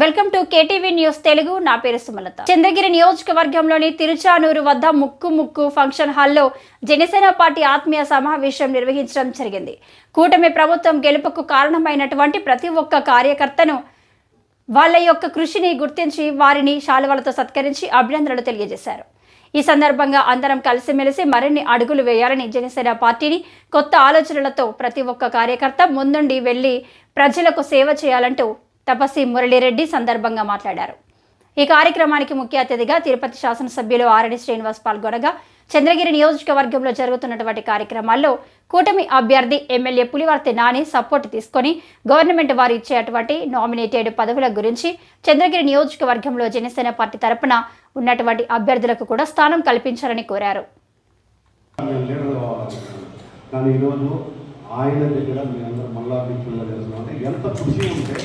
Welcome to KTV news Telugu. నా పేరు సుమలత. చంద్రగిరి నియోజకవర్గంలోని తిరుచానూరు వద్ద ముక్కు ముక్కు ఫంక్షన్ హాల్లో జనసేన పార్టీ ఆత్మీయ సమావేశం నిర్వహించడం జరిగింది. కూటమి ప్రభుత్వం గెలుపుకు కారణమైనటువంటి ప్రతి ఒక్క కార్యకర్తను వాళ్ళ యొక్క కృషిని గుర్తించి వారిని శాలువలతో సత్కరించి అభినందనలు తెలియజేశారు. ఈ సందర్భంగా అందరం కలిసిమెలిసి మరిన్ని అడుగులు వేయాలని జనసేన పార్టీని కొత్త ఆలోచనలతో ప్రతి ఒక్క కార్యకర్త ముందుండి వెళ్ళి ప్రజలకు సేవ చేయాలంటూ తపసి మురళీరెడ్డి సందర్భంగా మాట్లాడారు. ఈ కార్యక్రమానికి ముఖ్య అతిథిగా తిరుపతి శాసనసభ్యులు ఆర్ఎడి శ్రీనివాస్ పాల్గొనగా చంద్రగిరి నియోజకవర్గంలో జరుగుతున్నటువంటి కార్యక్రమాల్లో కూటమి అభ్యర్థి ఎమ్మెల్యే పులివర్తి నాని సపోర్ట్ తీసుకొని గవర్నమెంట్ వారు ఇచ్చేటువంటి నామినేటెడ్ పదవుల గురించి చంద్రగిరి నియోజకవర్గంలో జనసేన పార్టీ తరపున ఉన్నటువంటి అభ్యర్థులకు కూడా స్థానం కల్పించాలని కోరారు. ఆయన దగ్గర మళ్ళా ఎంత కృషి ఉంటే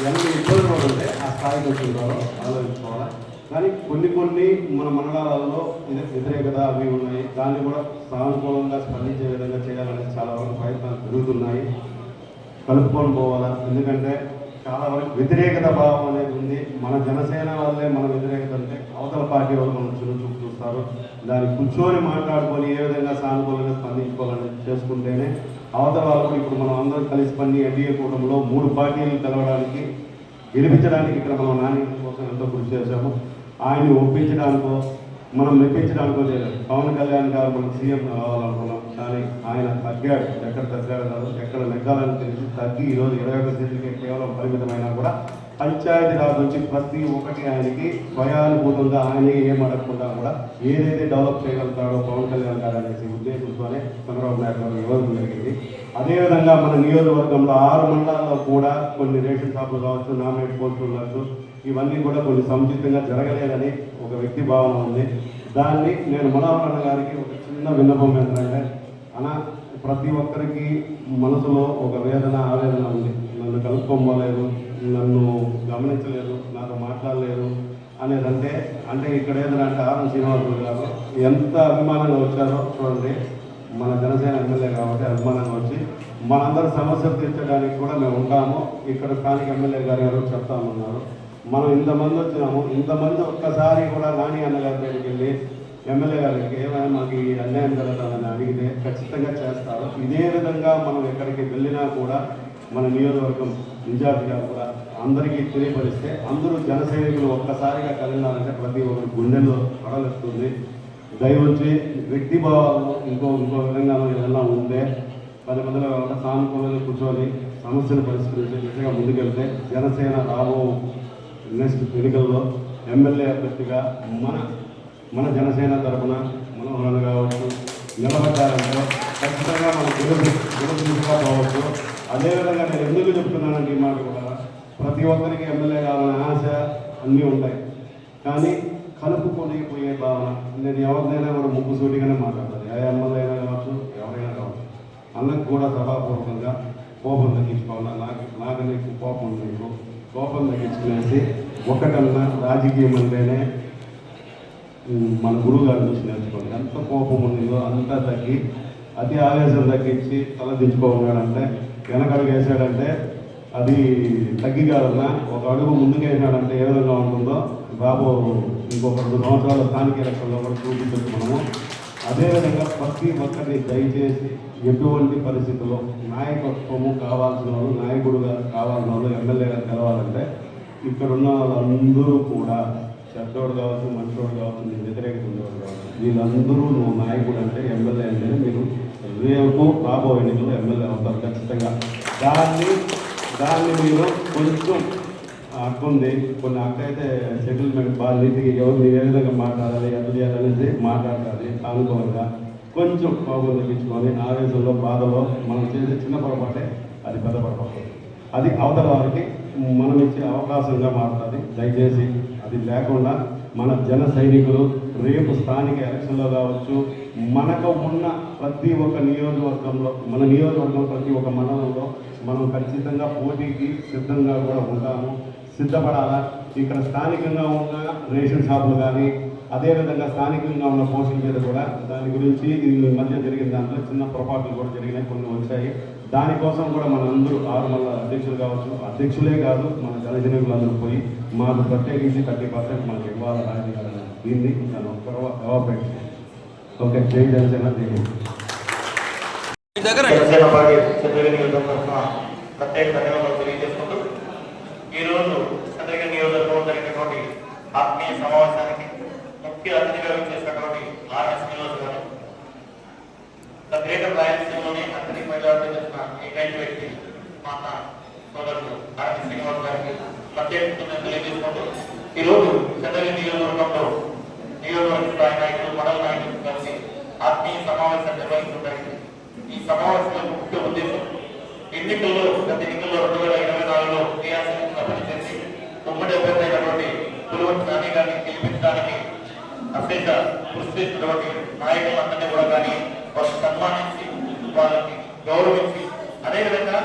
ఇవన్నీ ఇబ్బంది పడుంటే ఆ స్థాయికి వచ్చిందో ఆలోచించుకోవాలి. కానీ కొన్ని కొన్ని మన మండలాలలో వ్యతిరేకత అవి ఉన్నాయి. దాన్ని కూడా సానుకూలంగా స్పందించే విధంగా చేయాలనేది చాలా వరకు ప్రయత్నాలు జరుగుతున్నాయి. కలుపుకొని పోవాలా? ఎందుకంటే చాలా వరకు వ్యతిరేకత భావం అనేది ఉంది. మన జనసేన వల్లే మన వ్యతిరేకత అంటే అవతల పార్టీ వాళ్ళు మనం చురు చూపు చూస్తారు. దాన్ని కూర్చొని మాట్లాడుకొని ఏ విధంగా సానుకూలంగా స్పందించుకోవాలని చేసుకుంటేనే అవతల వాళ్ళు ఇప్పుడు మనం అందరం కలిసి పని ఎన్డీఏ కూటమిలో మూడు పార్టీలు కలవడానికి గెలిపించడానికి ఇక్కడ మనం నాని కోసం ఎంతో కృషి చేశాము. ఆయన్ని ఒప్పించడానికో మనం మెప్పించడానికో లేదు. పవన్ కళ్యాణ్ గారు మనం సీఎం కావాలనుకున్నాం. కానీ ఆయన తగ్గాడు. ఎక్కడ తగ్గాడు కాదు ఎక్కడ నెగ్గాలని తెలిసి తగ్గి ఈరోజు ఇరవై ఒక సీట్లకి కేవలం పరిమితమైనా కూడా పంచాయతీ రాజు నుంచి ప్రతి ఒక్కటి ఆయనకి స్వయానుభూతంగా ఆయనకి ఏం అడగకుండా కూడా ఏదైతే డెవలప్ చేయగలుగుతాడో పవన్ కళ్యాణ్ గారు అనేసి ఉద్దేశంతోనే చంద్రబాబు నాయుడు గారు ఇవ్వడం జరిగింది. అదేవిధంగా మన నియోజకవర్గంలో ఆరు మండలాల్లో కూడా కొన్ని రేషన్ షాపులు కావచ్చు నామినేట్ పోస్టులు కావచ్చు ఇవన్నీ కూడా కొన్ని సముచితంగా జరగలేదని ఒక వ్యక్తి భావన ఉంది. దాన్ని నేను మనోహరణ గారికి ఒక చిన్న విన్నపం ఏంటంటే అనా ప్రతి ఒక్కరికి మనసులో ఒక వేదన ఆవేదన ఉంది. నన్ను కలుపుకోలేదు నన్ను గమనించలేదు నాకు మాట్లాడలేదు అనేది అంటే ఇక్కడ ఏదైనా అంటే ఆరం శ్రీనివాసులు గారు ఎంత అభిమానంగా వచ్చారో చూడండి. మన జనసేన ఎమ్మెల్యే కాబట్టి అభిమానంగా వచ్చి మనందరి సమస్యలు తీర్చడానికి కూడా మేము ఉంటాము. ఇక్కడ స్థానిక ఎమ్మెల్యే గారు ఎవరు చెప్తామన్నారు మనం ఇంతమంది వచ్చినాము. ఇంతమంది ఒక్కసారి కూడా నాని అన్నగారి దగ్గరికి వెళ్ళి ఎమ్మెల్యే గారికి ఏమైనా మాకు ఈ అన్యాయం జరుగుతుందని అడిగితే ఖచ్చితంగా చేస్తారు. ఇదే విధంగా మనం ఎక్కడికి వెళ్ళినా కూడా మన నియోజకవర్గం ఇన్ఛార్జిగా కూడా అందరికీ తెలియపరిస్తే అందరూ జన సైనికులు ఒక్కసారిగా కలిగినారంటే ప్రతి ఒక్కరి గుండెల్లో పడలేస్తుంది దయవచ్చి వ్యక్తి భావాలు ఇంకో ఇంకో విధంగా ఏదైనా ఉంటే పది మందిలో కాకుండా సానుకూలంగా కూర్చొని సమస్యను పరిష్కరించే దిశగా ముందుకెళ్తే జనసేన రాబో నెక్స్ట్ ఎన్నికల్లో ఎమ్మెల్యే అభ్యర్థిగా మన మన జనసేన తరఫున మనోహరణ కావచ్చు నిలబడ్డారంటే ఖచ్చితంగా మన గెలుపు కావచ్చు. అదేవిధంగా నేను ఎందుకు చెప్తున్నానంటే ఈ మాట కూడా ప్రతి ఒక్కరికి ఎమ్మెల్యే కావాలనే ఆశ అన్నీ ఉంటాయి. కానీ కలుపుకొని పోయే భావన నేను ఎవరినైనా కూడా ముక్కు సూటిగానే మాట్లాడతాను. ఏ ఎమ్మెల్యే అయినా కావచ్చు ఎవరైనా కావచ్చు అన్నకు కూడా సభాపూర్వకంగా కోపం తగ్గించుకోవాలా నాకు నాకు నీకు కోపం లేదు నీకు కోపం తగ్గించుకునేసి ఒకటన్నా రాజకీయం అంటేనే మన గురువు గారి నుంచి నేర్చుకోండి. ఎంత కోపం ఉందో. అంతా తగ్గి అతి ఆవేశం తగ్గించి తల దించుకోవాలంటే వెనకడుగు వేసాడంటే అది తగ్గి కాదన్నా ఒక అడుగు ముందుకు వేసాడంటే ఏ విధంగా ఉంటుందో బాబు ఇంకొక రెండు సంవత్సరాల స్థానిక ఎలక్షన్లో కూడా చూపించచ్చు మనము అదేవిధంగా ప్రతి ఒక్కరిని దయచేసి ఎటువంటి పరిస్థితుల్లో నాయకత్వము కావాల్సిన వాళ్ళు నాయకుడుగా కావాల్సిన వాళ్ళు ఎమ్మెల్యేగా తెలవాలంటే ఇక్కడ ఉన్న వాళ్ళందరూ కూడా చెడ్డోడు కావచ్చు మంచోడు కావచ్చు నీ వ్యతిరేకత ఉండేవాడు కావచ్చు. వీళ్ళందరూ నువ్వు నాయకుడు అంటే ఎమ్మెల్యే అంటే మీరు రేపు రాబోయే ఎన్నికల్లో ఎమ్మెల్యే అవుతారు ఖచ్చితంగా. దాన్ని దాన్ని మీరు కొంచెం అక్కుంది కొన్ని అక్క అయితే సెటిల్మెంట్ బాగా నీతికి ఎవరిని ఏ విధంగా మాట్లాడాలి ఎంత చేయాలనేది మాట్లాడాలి అనుకూలంగా కొంచెం కోపం తగ్గించుకొని ఆవేశంలో బాధలో మనం చేసే చిన్న పొరపాటే అది పెద్ద పొరపాటు. అది అవతల వారికి మనం ఇచ్చే అవకాశంగా మారుతుంది. దయచేసి అది లేకుండా మన జన సైనికులు రేపు స్థానిక ఎలక్షన్లో కావచ్చు మనకు ఉన్న ప్రతి ఒక్క నియోజకవర్గంలో మన నియోజకవర్గం ప్రతి ఒక్క మండలంలో మనం ఖచ్చితంగా పోటీకి సిద్ధంగా కూడా ఉంటాము. సిద్ధపడాలా? ఇక్కడ స్థానికంగా ఉన్న రేషన్ షాపులు కానీ అదేవిధంగా స్థానికంగా ఉన్న పోస్టుల మీద కూడా దాని గురించి ఈ మధ్య జరిగిన దాంట్లో చిన్న పొరపాట్లు కూడా జరిగినాయి కొన్ని వచ్చాయి. దానికోసం కూడా మనందరూ ఆరు మళ్ళీ అధ్యక్షులు కావచ్చు. అధ్యక్షులే కాదు మన జనజనకులందరూ పోయి మాకు ప్రత్యేకించి థర్టీ పర్సెంట్ మనకి ఇవ్వాలి రాజకీయాలను దీన్ని నేను ఒక్కరో ఎవాపరేట్ ఓకే జై జనసేన పార్టీ నియోజకవర్గం ప్రత్యేక ధన్యవాదాలు తెలియజేసుకుంటూ ఈరోజు చంద్రగిరి నియోజకవర్గంలో జరిగినటువంటి ఆత్మీయ సమావేశానికి ముఖ్య అతిథిగా చేసినటువంటి ఆర్ఎస్ శ్రీనివాస్ గారు. ద గ్రేటర్ రాయలసీమలోని అత్యధిక చేసిన ఏకైక వ్యక్తి మా సోదరుడు ఆర్ఎస్ శ్రీనివాస్ గారికి ప్రత్యేక తెలియజేసుకుంటూ ఈరోజు చంద్రగిరి నియోజకవర్గంలో నియోజకవర్గ నాయకులు మండల నాయకులు కలిసి ఆత్మీయ సమావేశం నిర్వహించడం ఈ సమావేశంలో ముఖ్య ఉద్దేశం ఎన్నికల్లో గత ఎన్నికల్లో రెండు వేల ఇరవై నాలుగులో క్రియాశీలంగా పనిచేసి ఉమ్మడి అభ్యర్థి అయినటువంటి పులివంటి నాని గారిని గెలిపించడానికి అత్యంత కృషి చేసినటువంటి నాయకులందరినీ కూడా కానీ వారిని సన్మానించి వాళ్ళని గౌరవించి అదేవిధంగా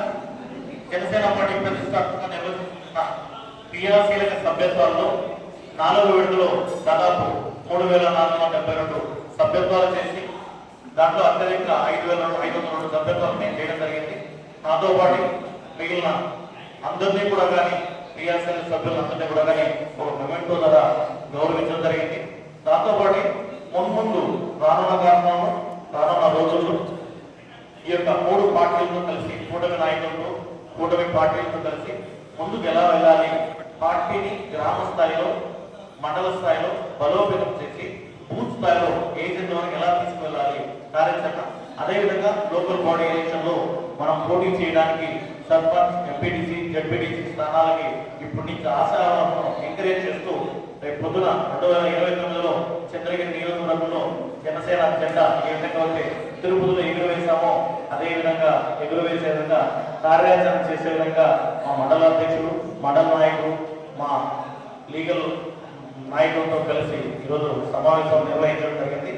జనసేన పార్టీ ప్రతిష్టాత్మక నిర్వహిస్తున్న క్రియాశీలక సభ్యత్వాల్లో నాలుగు విడతలో దాదాపు మూడు వేల నాలుగు వందల డెబ్బై రెండు సభ్యత్వాలు చేసి దాంట్లో అత్యధిక ఐదు వేల ఐదు వందల రెండు సభ్యత్వాలు నేను చేయడం జరిగింది. నాతో పాటు మిగిలిన అందరినీ కూడా కానీ క్రియాశీల సభ్యులందరినీ కూడా కానీ ఒక మొమెంటో ద్వారా గౌరవించడం జరిగింది. దాంతోపాటు మున్ముందు రానున్న కారణంలో రానున్న రోజుల్లో ఈ యొక్క మూడు పార్టీలతో కలిసి కూటమి నాయకులతో కూటమి పార్టీలతో కలిసి ముందుకు ఎలా వెళ్ళాలి? పార్టీని గ్రామ స్థాయిలో మండల స్థాయిలో బలోపేతం చేసి బూత్ స్థాయిలో ఏజెంట్లను ఎలా తీసుకువెళ్ళాలి? కార్యాచరణ. అదేవిధంగా లోకల్ బాడీ ఎలక్షన్లో మనం పోటీ చేయడానికి సర్పంచ్ ఎంపీటీసీ జడ్పీటీసీ స్థానాలకి ఇప్పటి నుంచి ఆశాలను ఎంకరేజ్ చేస్తూ రేపు పొద్దున రెండు వేల ఇరవై తొమ్మిదిలో చంద్రగిరి నియోజకవర్గంలో జనసేన జెండా ఏ విధంగా అయితే తిరుపతిలో ఎగురవేశామో అదే విధంగా ఎగురవేసే విధంగా కార్యాచరణ చేసే విధంగా మా మండల అధ్యక్షుడు మండల నాయకుడు మా లీగల్ నాయకులతో కలిసి ఈరోజు సమావేశం నిర్వహించడం జరిగింది.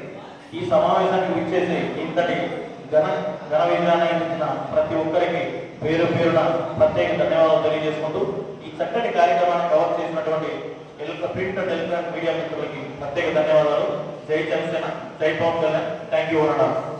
ఈ సమావేశానికి విచ్చేసి ఇంతటి ఘన ఘన విజయాన్ని ఇచ్చిన ప్రతి ఒక్కరికి పేరు పేరున ప్రత్యేక ధన్యవాదాలు తెలియజేసుకుంటూ ఈ చక్కటి కార్యక్రమాన్ని కవర్ చేసినటువంటి ఎలుక ప్రింట్ అండ్ మీడియా మిత్రులకి ప్రత్యేక ధన్యవాదాలు. జై జనసేన జై పవన్ కళ్యాణ్. థ్యాంక్ యూ అన్నారు